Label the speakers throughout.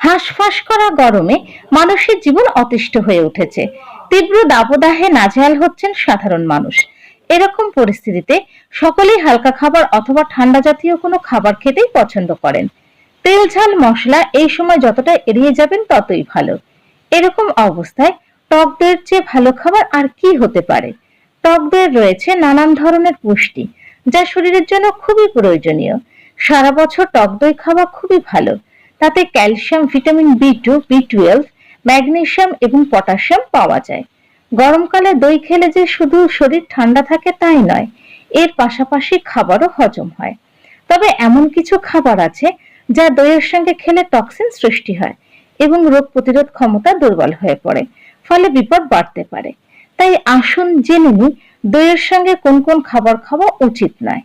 Speaker 1: হাঁসফাঁস করা গরমে মানুষের জীবন অতিষ্ঠ হয়ে উঠেছে। তীব্র দাবদাহে নাজেহাল হচ্ছেন সাধারণ মানুষ। এরকম পরিস্থিতিতে সকলেই হালকা খাবার অথবা ঠান্ডা জাতীয় কোনো খাবার খেতেই পছন্দ করেন। তেল, ঝাল, মশলা এই সময় যতটা এড়িয়ে যাবেন ততই ভালো। এরকম অবস্থায় টক দইয়ের চেয়ে ভালো খাবার আর কি হতে পারে? টক দইয়ের রয়েছে নানান ধরনের পুষ্টি যা শরীরের জন্য খুবই প্রয়োজনীয়। সারা বছর টক দই খাওয়া খুবই ভালো। তাতে calcium, vitamin B two, B twelve, magnesium এবং পটাশিয়াম পাওয়া যায়। গরমকালে দই খেলে যে শুধু শরীর ঠান্ডা থাকে তাই নয়, এর পাশাপাশি খাবারও হজম হয়। তবে এমন কিছু খাবার আছে যা দইয়ের সঙ্গে খেলে টক্সিন সৃষ্টি হয় এবং রোগ প্রতিরোধ ক্ষমতা দুর্বল হয়ে পড়ে, ফলে বিপদ বাড়তে পারে। তাই আসুন জেনে নিই দইয়ের সঙ্গে কোন কোন খাবার খাওয়া উচিত নয়।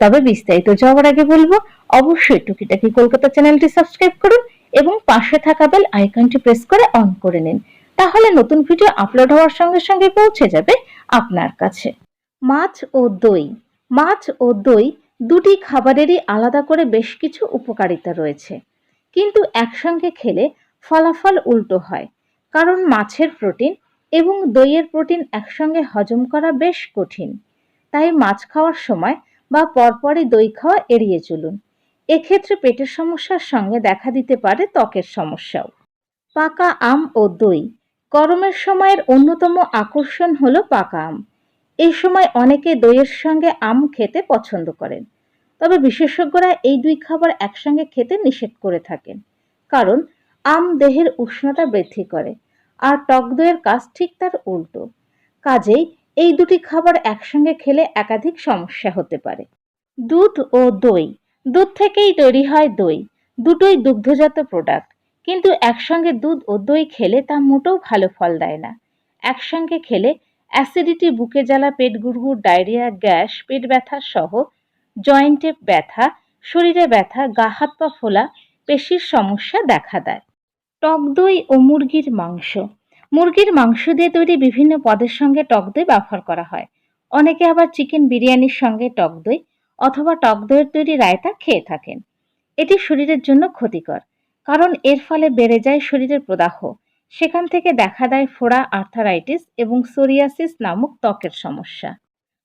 Speaker 1: তবে বিস্তারিত যাওয়ার আগে বলব, অবশ্যই টুকিটাকি কলকাতা চ্যানেলটি সাবস্ক্রাইব করুন এবং পাশে থাকা বেল আইকনটি প্রেস করে অন করে নিন। তাহলে নতুন ভিডিও আপলোড হওয়ার সঙ্গে সঙ্গে পৌঁছে যাবে আপনার কাছে। মাছ ও দই। মাছ ও দই দুটি খাবারেরই আলাদা করে বেশ কিছু উপকারিতা রয়েছে। কিন্তু একসঙ্গে খেলে ফলাফল উল্টো হয়, কারণ মাছের প্রোটিন এবং দইয়ের প্রোটিন একসঙ্গে হজম করা বেশ কঠিন। তাই মাছ খাওয়ার সময় বা পরপরই দই খাওয়া এড়িয়ে চলুন। এক্ষেত্রে পেটের সমস্যার সঙ্গে দেখা দিতে পারে ত্বকের সমস্যাও। পাকা আম ও দই গরমের সময়ের অন্যতম আকর্ষণ হলো পাকা আম। এই সময় অনেকে দইয়ের সঙ্গে আম খেতে পছন্দ করেন। তবে বিশেষজ্ঞরা এই দুই খাবার একসঙ্গে খেতে নিষেধ করে থাকেন। কারণ আম দেহের উষ্ণতা বৃদ্ধি করে। আর টক দইয়ের কাজ ঠিক তার উল্টো। কাজেই এই দুটি খাবার একসঙ্গে খেলে একাধিক সমস্যা হতে পারে। দুধ ও দই। দুধ থেকেই তৈরি হয় দই। দুটোই দুগ্ধজাত প্রোডাক্ট কিন্তু একসঙ্গে দুধ ও দই খেলে তা মোটেও ভালো ফল দেয় না। একসঙ্গে খেলে অ্যাসিডিটি, বুকে জ্বালা, পেট গুড়গুড়, ডায়রিয়া, গ্যাস, পেট ব্যথা সহ জয়েন্টে ব্যথা, শরীরে ব্যথা, গা হাত পা ফোলা, পেশির সমস্যা দেখা দেয়। টক দই ও মুরগির মাংস। মুরগির মাংস দিয়ে তৈরি বিভিন্ন পদের সঙ্গে টক দই ব্যবহার করা হয়। অনেকে আবার চিকেন বিরিয়ানির সঙ্গে টক দই অথবা টক দইয়ের তৈরি রায়তা খেয়ে থাকেন। এটি শরীরের জন্য ক্ষতিকর, কারণ এর ফলে বেড়ে যায় শরীরের প্রদাহ। সেখান থেকে দেখা দেয় ফোড়া, আর্থারাইটিস এবং সোরিয়াসিস নামক ত্বকের সমস্যা।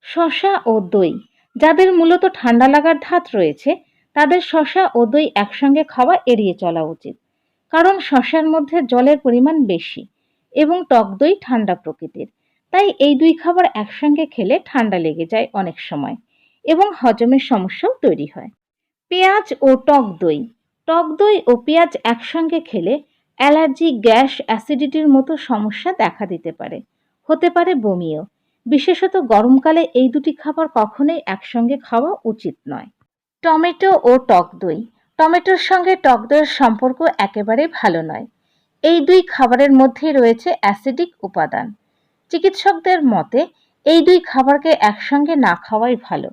Speaker 1: শশা ও দই, যাদের মূলত ঠান্ডা লাগার ধাত রয়েছে, তাদের শশা ও দই একসঙ্গে খাওয়া এড়িয়ে চলা উচিত। কারণ শশার মধ্যে জলের পরিমাণ বেশি এবং টক দই ঠান্ডা প্রকৃতির। তাই এই দুই খাবার একসঙ্গে খেলে ঠান্ডা লেগে যায় অনেক সময় এবং হজমের সমস্যাও তৈরি হয়। পেঁয়াজ ও টক দই। টক দই ও পেঁয়াজ একসঙ্গে খেলে অ্যালার্জি, গ্যাস, অ্যাসিডিটির মতো সমস্যা দেখা দিতে পারে। হতে পারে বমিও। বিশেষত গরমকালে এই দুটি খাবার কখনোই একসঙ্গে খাওয়া উচিত নয়। টমেটো ও টক দই। টমেটোর সঙ্গে টক দইয়ের সম্পর্ক একেবারে ভালো নয়। এই দুই খাবারের মধ্যে রয়েছে অ্যাসিডিক উপাদান। চিকিৎসকদের মতে, এই দুই খাবারকে একসঙ্গে না খাওয়াই ভালো।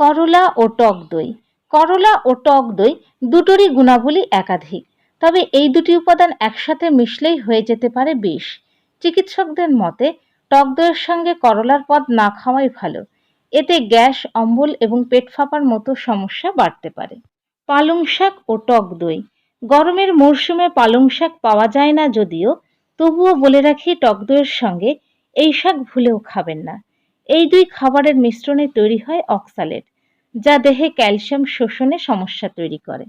Speaker 1: করলা ও টক দই। করলা ও টক দই দুটোরই গুণাবলী একাধিক, তবে এই দুটি উপাদান একসাথে মিশলেই হয়ে যেতে পারে বিষ। চিকিৎসকদের মতে, টক দইয়ের সঙ্গে করলার পদ না খাওয়াই ভালো। এতে গ্যাস, অম্বল এবং পেট ফাঁপার মতো সমস্যা বাড়তে পারে। পালং শাক ও টক দই। গরমের মরশুমে পালং শাক পাওয়া যায় না যদিও, তবুও বলে রাখি টক দইয়ের সঙ্গে এই শাক ভুলেও খাবেন না। এই দুই খাবারের মিশ্রণে তৈরি হয় অক্সালেট, যা দেহে ক্যালসিয়াম শোষণে সমস্যা তৈরি করে।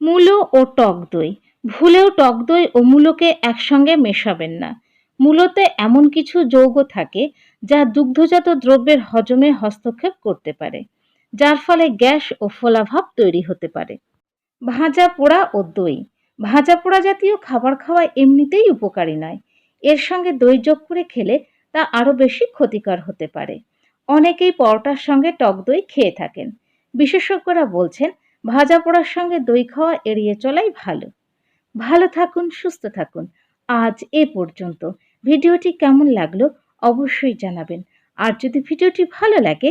Speaker 1: মূলো ও টক দই, ভুলেও টক দই ও মূলোকে একসঙ্গে মেশাবেন না। মূলতে এমন কিছু যৌগ থাকে যা দুগ্ধজাত দ্রব্যের হজমে হস্তক্ষেপ করতে পারে। যার ফলে গ্যাস ও ফোলাভাব তৈরি হতে পারে। ভাজা পোড়া ও দই। ভাজা পোড়া জাতীয় খাবার খাওয়া এমনিতেই উপকারী নয়। এর সঙ্গে দই যোগ করে খেলে তা আরও বেশি ক্ষতিকর হতে পারে। অনেকেই পরোটার সঙ্গে টক দই খেয়ে থাকেন। বিশেষজ্ঞরা বলছেন, ভাজা পোড়ার সঙ্গে দই খাওয়া এড়িয়ে চলাই ভালো। ভালো থাকুন, সুস্থ থাকুন। আজ এ পর্যন্ত। ভিডিওটি কেমন লাগল অবশ্যই জানাবেন। আর যদি ভিডিওটি ভালো লাগে